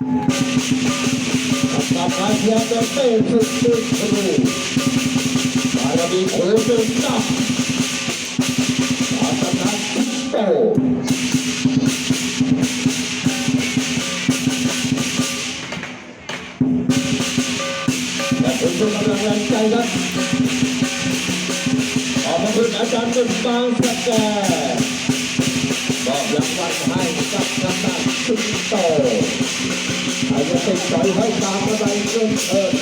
ต่อไปเพียงจะเต้นสุดสุดครูบารมีโคจรจับอาตนาโตและผมเป็นกำลังแรงใจครับขอบพระคุณอาจารย์เป็นบางสแกบอกรางวัลให้กับคณะสุดโตอาจจะติดสอยให้ตามอะไรเกินเอิญ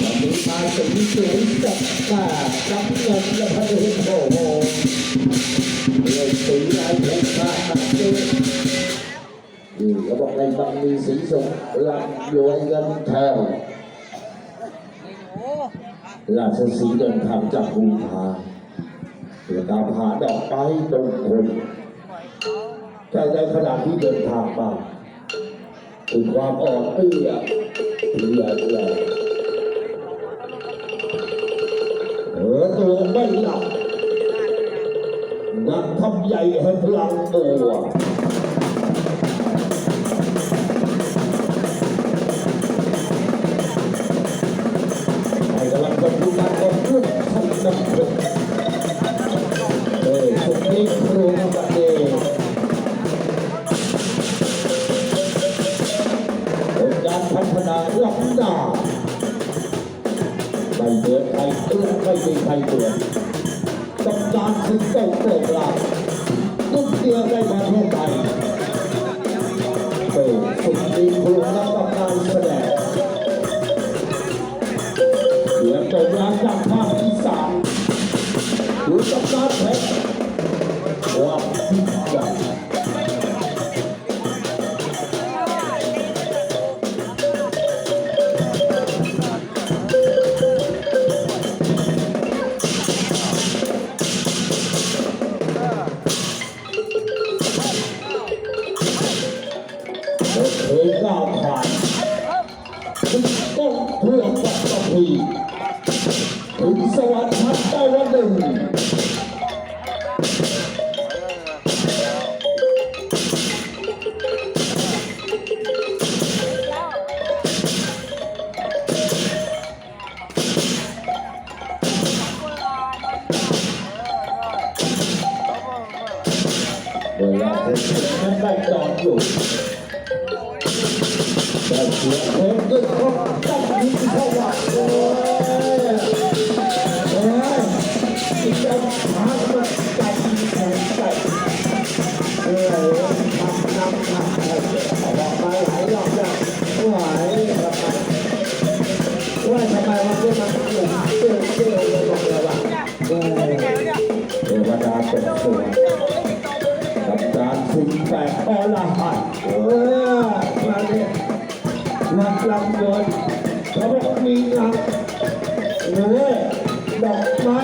วันนี้มาถึงสวยจัดจ้ารับเงินและพระเดชโอ้โหเรื่องสีลายเพชรมาตัดเจ๊นี่เขาบอกในบังมีสีสงลำรวยเงินทองราชสีเดินทางจากภูพาเพื่อตามหาดอกไม้ตรงคนแต่ในขณะที่เดินทางมา ถึงความอ่อนเปี้ยเรียเรียเออตัวไม่หลับนักทำใหญ่ให้พลังตัว เป็นสวยกับการถึงแปดอลาหันเออมาเนี่ยนักลำเงินเขาบอกมีงานเออดอกไม้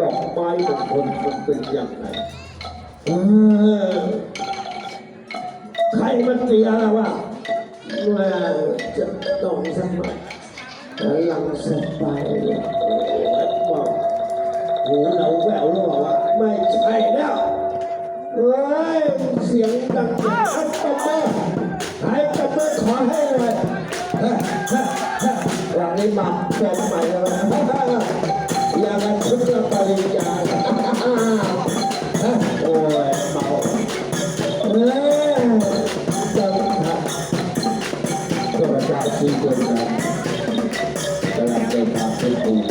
ดอกไม้ของคนมันเป็นยังไงเออใครมันเสียแล้ววะว่าจะต้องสมัครหลังสบายเลยบอกหูเราแววหรือเปล่าวะไม่ใช่แล้วเฮ้ยเสียงดังให้ตบมือให้ตบมือขอให้เลยเฮ้ยเฮ้ยเฮ้ยวันนี้มาเจบใหม่แล้ว จะอย่างนั้นชุดปริญญาโอ้ยเมาเฮ้ยจังครับก็ประกาศชีวิตนะดินทางไปถู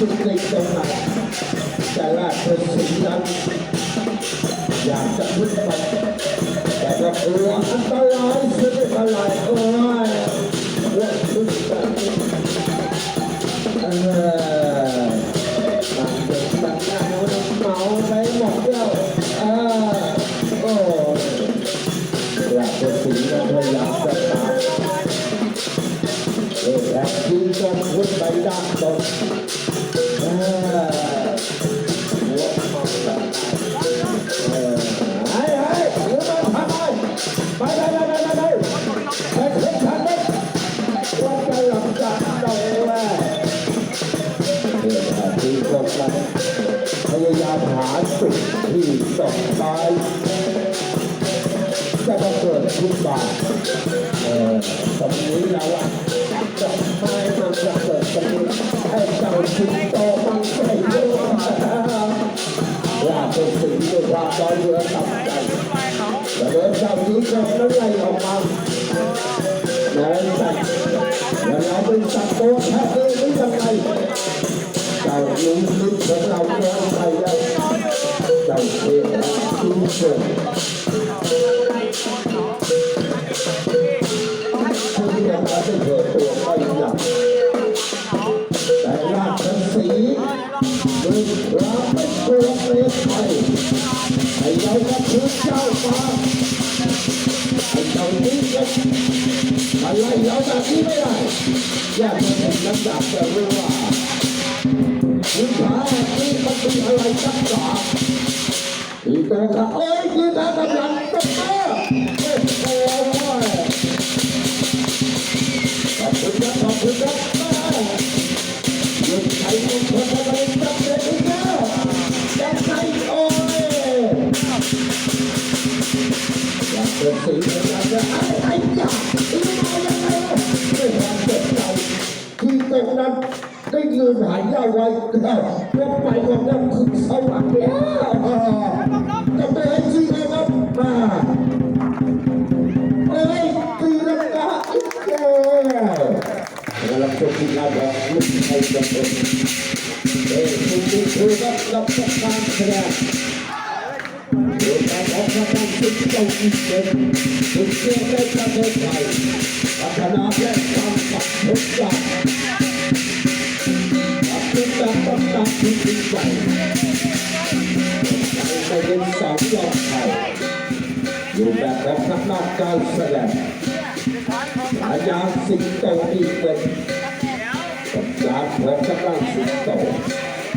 จะสุดในตรงไหนแต่ราชสีห์นั้นอย เกิดขึ้นมาเออตรงนี้แล้วอะดอกไม้มันจะเกิดตรงนี้ให้เจ้าชิงโตมันใส่ด้วยว่าเป็นสิ่งที่ความร้อนเรือตับใจแต่เดินเจ้านี้ก็นั่นไล่ออกมาแรงสัตว์แล้วเราเป็นสัตว์ตัวแท้เองหรือยังไงเจ้าลุงลิศของเราเดินไปได้เจ้าเสียชิ้นส่ว ห์ดึงเราไม่กลัวเปรตไทยไอ้เราก็คือเจ้าฟ้าไอ้เจ้านี้ก็มาไล่เราแบบนี้ไม่ได้อยากเห็นน้ำดาบจะรู้ว่าคุณพานี่มันเป็นอะไรกันหรออีโตก็เอ้ยคือทางกำลังตกมาโอ้ ที่ตรงนั้นได้ยืนหายยาไว้แล้วไปของนั้นคือสวรรค์แล้วอ่จะไปให้ชีนะครับมาเอ้ยตีลังกาอีกแล้วกำลังจะกินอะไรลูกใครจะเป็นเอ้ยคุณดูคือรับรับประทานแสด ต้องการต้องการทิ้งทิ้งใจไปไปโดนสายหลอกไทยอยู่แบบของนักนอกการแสดงฉายาสิงโตอีกเป็นกับการของกำลังสิงโต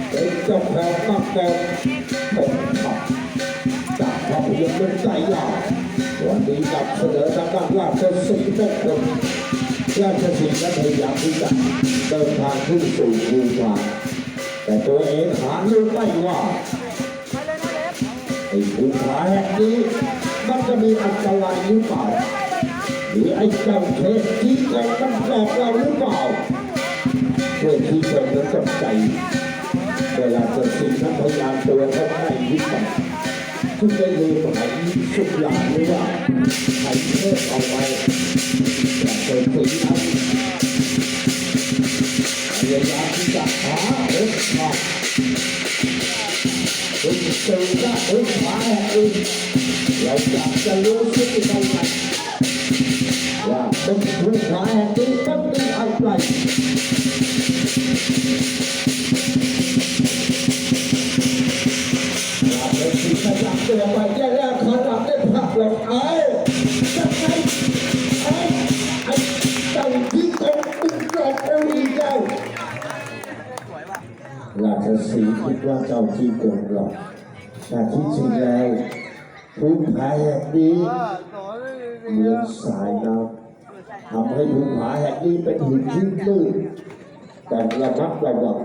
เป็นเจ้าของมักรตกขับจาก ยนตร์เรื่องใจลาวันนี้นำเสนอทางด้านราชสีห์มงคลราชสีห์นั้นพยายามที่จะเดินทางขึ้นสู่ภูผาแต่ตัวเองหารู้ไม่ว่าไอ้ภูผาแห่งนี้มันจะมีอันตรายหรือเปล่าหรือไอ้เจ้าเทพที่กองมันหลอกเราหรือเปล่าเพื่อที่จะเหมือนกับใจเวลาเกิดสิ่งนั้นพยายามตัวเขาให้ยึดไป ทุกได้ลืมหายสุดหลังหรือว่าหายเทพเอาไปแต่เกิดสิ่งนั้นพยายามที่จะหาโอกาสคุณสื่อก็ถึงหาแห่งอื่นเราอยากจะรู้ที่ตรงไหนว่าเป็นผู้หาแห่งนี้มันมีอะไรากเป็นสิ่งประจักษ์ตัวไปแย่แล้วขอรับได้พระลงเอ้ยจะไงไอ้ไอ้เจ้าที่ตรงตึงกรอบเอาอีกแล้วราชสีคิดว่าเจ้าที่โกงหรอกแต่ที่จริงแล้วภูมิผาแห่งนี้เหมือนสายน้ำทำให้ภูมิผาแห่งนี้เป็นหินที่ลื่นแต้องระมัดระวัง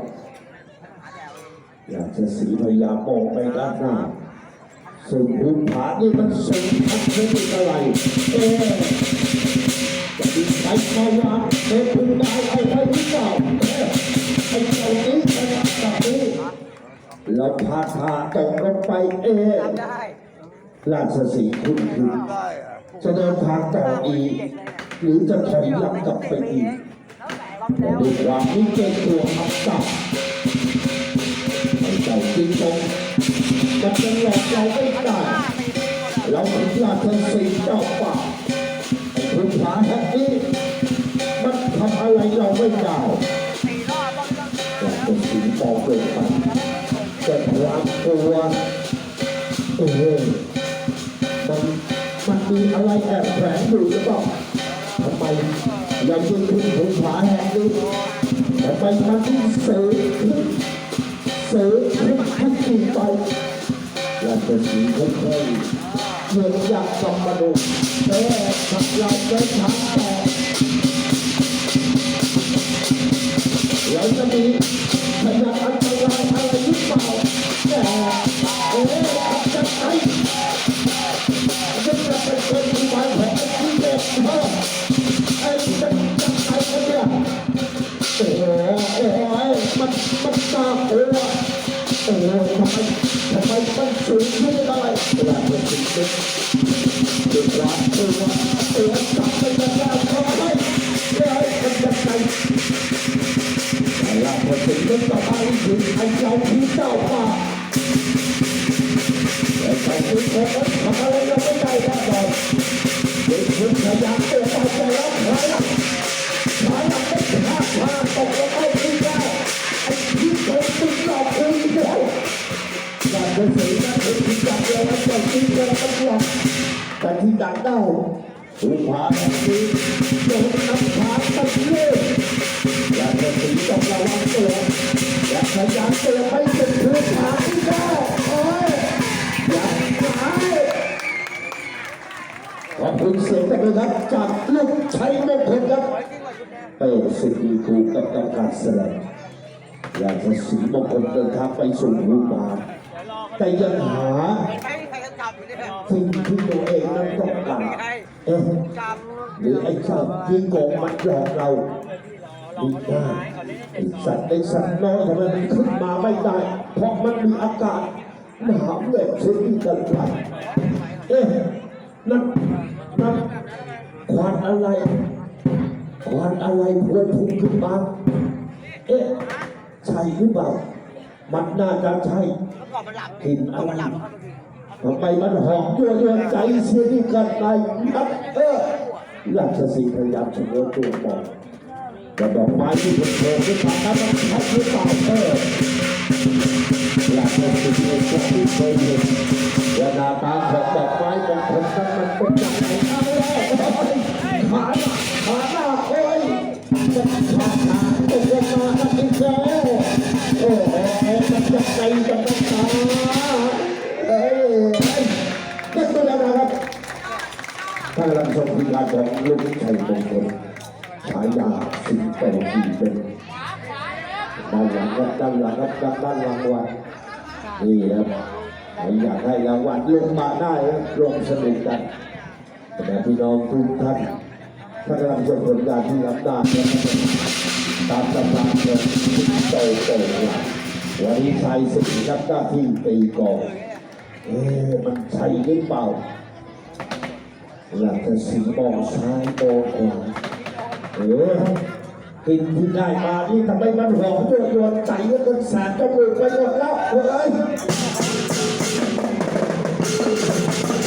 ราชสีพยายามมองไปด้านหน้า ซึ่งภูมิผานี่มันสูงทับไม่มีอะไรเอ๊ะไปมาวางเดินคุณนายเอาไปหรือเปล่าเอ๊ะไอ้เจ้านี้ขนาดนี้เราพาทาตกลงไปเอ๊ะได้ราชสีคุณคือจะเดินทางต่ออีก หรือจะถอยหลังกลับไปอีกแต่ด้วยความที่เกรงตัวอับตับ มันจะหลอกเราไม่ได้เราถึงราชสีห์เจ้าป่าคุณผาแห่งนี้มันทำอะไรเราไม่ได้ราชสีห์บอกเลยไปแต่ความกลัวเออมันมันมีอะไรแอบแฝงอยู่หรือเปล่าทำไมเราจึงคุณคุณผาแห่งนี้ทำไมมันถึงเสือเสือขึ้นขึ้นจริงไป ราชสีห์ค่อยๆเหมือนอยากกลับมาดูแต่ขับเราเดินทางต่อเราจะมีพยานอันตรายอะไรหรือเปล่าแต่เอ๊ะจะไหนจะจะเป็นคนที่มาแผนที่เด็กพ่อไอ้จะจะไหนกันเนี่ยโอ้โหมันมันตาโอ้โอ้โหทำไม ชสีห์ ที่จับเราแล้วเจ้าที่เจอมันหลอกแต่ที่ดังเต้าผู้พาแห่งนี้โดนนำพาตัดเลือนอย่าจะถึงต้องระวังตัวอย่าพยายามตัวไม่เป็นพื้นฐานที่ได้โอ้ยอย่าหายขอบคุณเสียงกันเลยครับจากลูกชัยมงคลครับเป็นสิทธิครูกกับกรรมการแสดงอยากจะสีมงคลเดินทางไปสู่หูมาน แต่ยังหาใครใครจะจับอยู่เนี่ยสิ่งที่ตัวเองนั้นต้องการเอ๊ะจับหรือไอ้ชาติยิงโกงมันหลอกเราดีหน้าไอ้สัตว์ไอ้สัตว์น้อยทำไมมันขึ้นมาไม่ได้ เพราะมันมีอากาศหนาวแบบชนิดกันไปเอ๊ะนั่นนั่นควันอะไร ควันอะไรพวยพุ่งขึ้นมา เอ๊ะใช่หรือเปล่า มันน่าจะใช่แล้วก่อนมันหลับกลิ่นก่อะอนไรมันหลับทำไมมันหอมยั่วยวนใจเสียที่กันในนับเออราชสีห์พยายามเฉลยตัวมองแต่ดอกไม้ที่ถูกโผล่ขึ้นมานั้นมันใช่หรือเปล่าเออราชสีห์เองก็ที่เคยเห็นว่าหน้าตาของ ลูกชัยมงคลฉายาสิงโตกินเป็นด้านหลังครับด้านหลังครับด้านรางวัลนี่ครับใครอยากได้รางวัลลงมาได้ครับร่วมสนุกกันแต่พี่น้องทุกท่านท่านกำลังชมผลงานที่รับได้ตามตำนานของสิงโตโตหลังวันนี้ชายสิงห์รับหน้าที่ตีกองเอ๊ะมันใช่หรือเปล่า หลักแต่สีมองซ้ายมองขวาเออกินที่ได้มานี่ทำไมมันหอมยั่วยนใจก็ต้อเกินแสบจมูกไปหมดแล้วเฮ้ย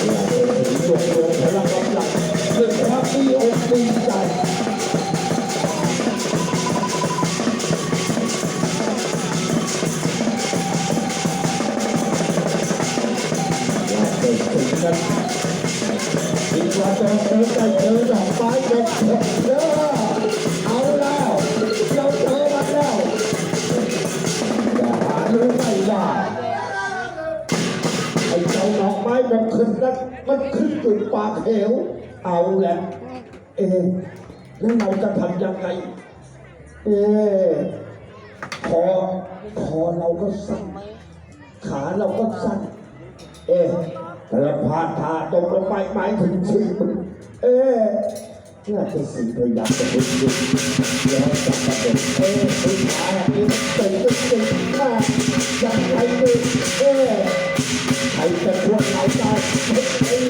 หลังจากสีรวมรวมพลังกำลังเกิดความดีอกดีใจ ว่าจะเจอใจเจอดอกไม้เด็ดเด้อเอาแล้วเราเจอมันแล้วอย่าหารู้ไม่ว่าไอ้เจ้าดอกไม้มันขึ้นนั้นมันขึ้นอยู่ปากเหวเอาแหละเอ๊แล้วเราจะทำยังไง เอ๊คอคอเราก็สั้นขาเราก็สั้นเอ๊ะแต่ละพาดทาตกลงไปหมายถึงชีพ เอ๊น่าจะสีพยายามจะลุกลุกย้อนกลับมาเด็กเอ้ยคุณหาแบบนี้เตะก็เก่งมากยังไงดีเอ้ยใครจะควรเอาใจเฮ้ย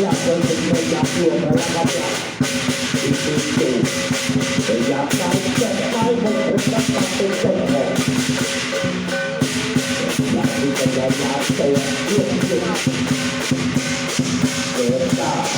อยากจะเป็นพยายามรวมพลังกำลังอีกทีตู่พยายามไปแก้ไขให้คนรับฟังเป็นเจ้าของอยากที่จะยอมรับตัวเรื่องจริง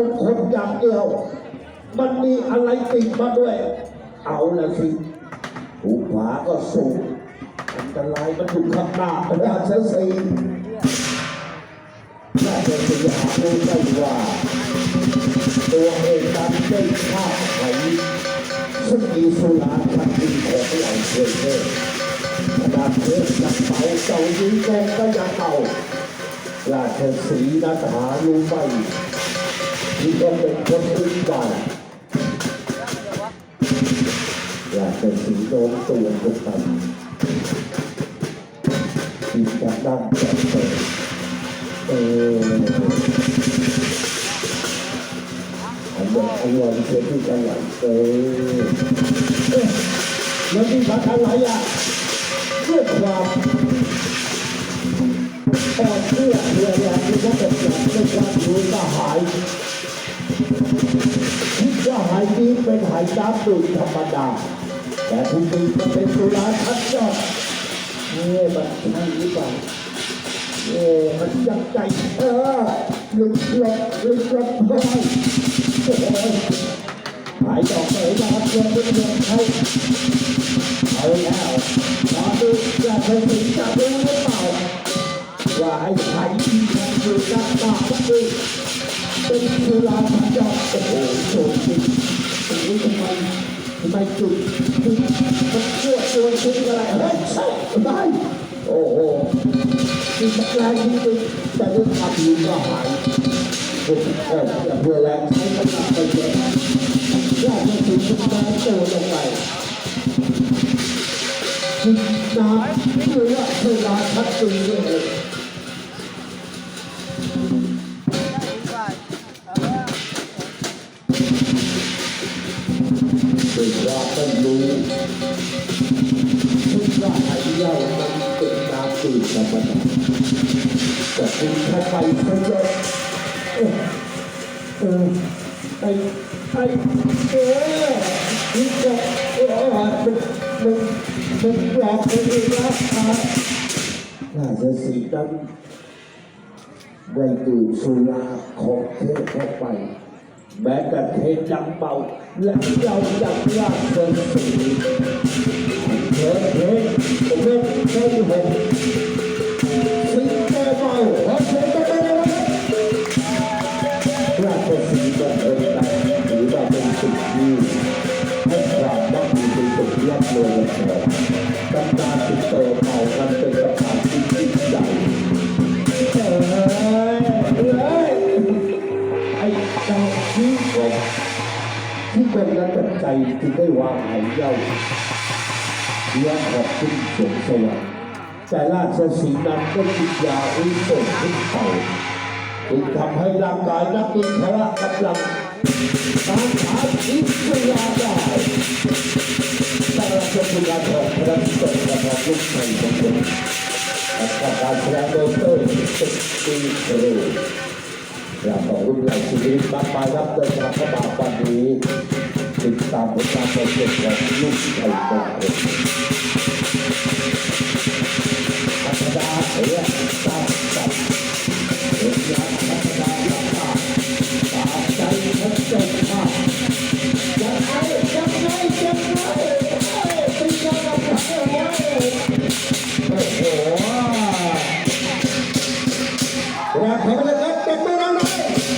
อกไม้มงคลอย่างเดียว มันมีอะไรติดมาด้วย เอาละสิหูขวาก็สูงอันตรายมันอยู่ข้างหน้าพระราชสีราชสีหารู้ได้ว่า ตัวเองนั้นได้ฆ่าไขซึ่งมีสุราทันทีของเหล่าเทเทพขนาดเทพยังเป่าเจ้ายิงแกงก็ยังเป่าราชสีนัทหารู้ไหม ที่ก็เป็นคนอื่นบ้านราชสีห์โดนตัวทุกคนที่จะดังแก่เปิดเอออันเดียวอันวันเสียที่กันหลังเออเอ๊ะแล้วที่พักอะไรอะเพื่อความพอเชื่อเรือแรงที่เขาเป็นอย่างไม่กล้าดูก็หายคิดว่าหาย นี้เป็นหายน้ำดื่มธรรมดา แต่ที่จริงก็เป็นสุราชัดยอดนี่มันใช่หรือเปล่าเอ๊ะมันยังใจเออหลุดหลบหลุดหลบได้โอ้โหายดอกเลยนะครับเรือนเรือเขาเอาแล้วมาดูจะเป็นสิ่งจะรู้หรือเปล่าว่าไอ้ไข่ที่มันอยู่ด้านหน้าก็คือ เป็นสุราพันยอดโอ้โหโฉมจริงโอ้โหทำไมทำไมจุดจุดมันชั่วตัวจริงอะไรเฮ้ยใช่ได้โอ้โหมีสักแรงจริงๆแต่เรื่องขับอยู่ก็หายเออเพื่อแรงใช้กำลังไปเยอะยากจะถึงมันได้ตัวลงไปนน้ำหรือว่าเวลาพัดจริงเลย ตื่นธรรมดาแต่คุณเข้าไปซะเยอะเออเออไอไอเออนี่ก็เออมันมันมันหลอกคนอื่นนะน่าจะสีนั้นได้ดื่มสุราของเทพเข้าไป แม้แต่เทจังเบาและเรายังยากเกินสีเธอเทผมเล่นเท่หกสิงแก้เบาขอเชิญกันเลยราชสีห์บันเทิงกันถือว่าเป็นสิ่งที่ให้ความมั่งมีเป็นสิ่งที่ยั่งยืนเลยตำนานติดโตเป่ากันเป็น ใจจึงได้วางหายเย้าเลี้ยงขอบขึ้นสวงสวรรค์แต่ราชสีนั้นก็กินยาอุ้ยส่งขึ้นเป่าจึงทำให้ร่างกายนักบินพละกำลังตามหาอิสยาได้แต่ราชบุรีทองพระสงฆ์และพระลูกไทยของผมและการแสดงโดยเต้ยสุดปีเทโรอยากบอกรุ่นใหญ่ชีวิตมากมายรับเดินทางเข้ามาวันนี้ del Babbo, Babbo Pietra, non si fa il calcolare.